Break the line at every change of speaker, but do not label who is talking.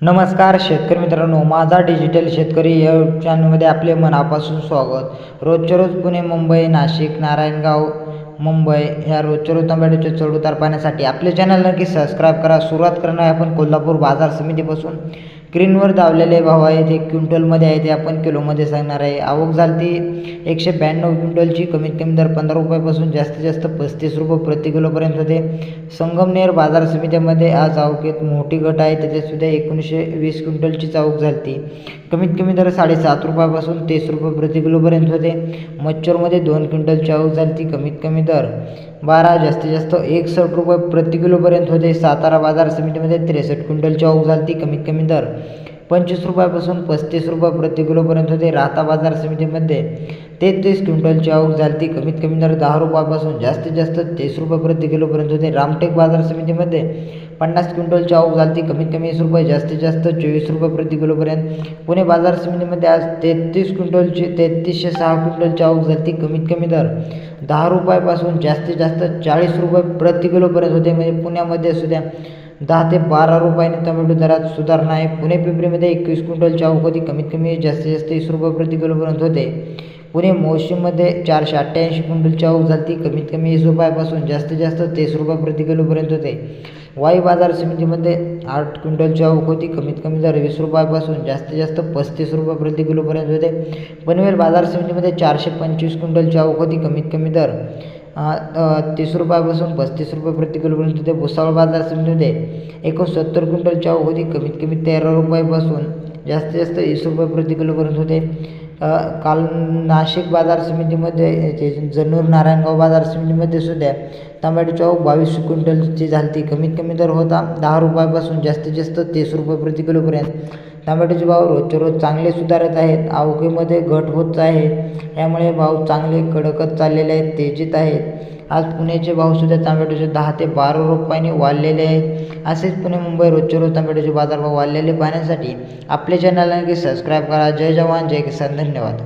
नमस्कार शेतकरी मित्रांनो माझा डिजिटल शेतकरी या चॅनलमध्ये आपले मनापासून स्वागत. रोजच्या रोज पुणे मुंबई नाशिक नारायणगाव मुंबई ह्या रोजच्या रोज टोमॅटोचे चढउतार पाहण्यासाठी आपले चॅनल नक्की सबस्क्राईब करा. सुरुवात करणार आहे आपण कोल्हापूर बाजार समितीपासून. स्क्रीनवर दावलेले भाव आहेत एक क्विंटलमध्ये आहे ते आपण किलोमध्ये सांगणार आहे. आवक झाली ती एकशे ब्याण्णव क्विंटलची कमीत कमी दर पंधरा रुपयापासून जास्तीत जास्त पस्तीस रुपये प्रति किलोपर्यंत होते. संगमनेर बाजार समितीमध्ये आज आवकेत मोठी गट आहे त्याच्यातसुद्धा एकोणीसशे वीस क्विंटलची आवक झाली ती कमीत कमी दर साडेसात रुपयापासून तीस रुपये प्रति किलोपर्यंत होते. मच्छरमध्ये दोन क्विंटलची आवक झाली ती कमीत कमी दर बारा जास्तीत जास्त एकसष्ट रुपये प्रति किलोपर्यंत होते. सातारा बाजार समितीमध्ये त्रेसष्ट क्विंटलची आवक झाली ती कमीत कमी दर पंचवीस रुपयापासून पस्तीस रुपये प्रति किलोपर्यंत होते. राहता बाजार समितीमध्ये तेहतीस क्विंटलची आवक झाली ती कमीत कमी दर दहा रुपयापासून जास्तीत जास्त तीस रुपये प्रति किलोपर्यंत होते. रामटेक बाजार समितीमध्ये पन्नास क्विंटलची आवक झाली ती कमीत कमी वीस रुपये जास्तीत जास्त चोवीस रुपये प्रति किलोपर्यंत. पुणे बाजार समितीमध्ये आज तेहतीस क्विंटलची तेहतीसशे सहा क्विंटलची आवक झाली ती कमीत कमी दर दहा रुपयापासून जास्तीत जास्त चाळीस रुपये प्रति किलोपर्यंत होते. म्हणजे पुण्यामध्ये सुद्धा दहा ते बारा रुपयाने टोमॅटो दरात सुधारणा आहे. पुणे पिंपरीमध्ये एकवीस क्विंटलच्या आवक कमीत कमी जास्तीत जास्त वीस रुपये प्रति किलोपर्यंत होते. पुणे मोशीमध्ये चारशे अठ्ठ्याऐंशी क्विंटलची आवक झाली कमीत कमी वीस रुपयापासून जास्तीत जास्त तीस रुपये प्रति किलोपर्यंत होते. वाई बाजार समितीमध्ये आठ क्विंटलची आवक होती कमीत कमी दर वीस रुपयापासून जास्तीत जास्त पस्तीस रुपये प्रति किलोपर्यंत होते. पनवेल बाजार समितीमध्ये चारशे पंचवीस क्विंटलची आवक होती कमीत कमी दर तीस रुपयापासून पस्तीस रुपये प्रति किलोपर्यंत होते भुसावळ बाजार समितीमध्ये एकोणसत्तर क्विंटलची चाव होती कमीत कमी तेरा रुपयापासून जास्तीत जास्त वीस रुपये प्रति किलोपर्यंत होते काल नाशिक बाजार समितीमध्ये जे जन्नूर नारायणगाव बाजार समितीमध्ये सुद्धा टमाट्याची चौक बावीस क्विंटलची झाली ती कमीत कमी दर होता दहा रुपयापासून जास्तीत जास्त तीस रुपये प्रति किलोपर्यंत टमाट्याचे भाव रोजच्या रोज चांगले सुधारत आहेत. आवकेमध्ये घट होत आहे. यामुळे भाव चांगले कडकत चाललेले आहेत तेजीत आहेत. आज पुण्याचे भावसुद्धा टमॅटोचे दहा ते बारा रुपयाने वाढलेले आहेत. असेच पुणे मुंबई रोजच्या रोज टमॅटोचे बाजारभाव वाढलेले पाहण्यासाठी आपल्या चॅनलला नक्की सबस्क्राईब करा. जय जवान जय किसान. धन्यवाद.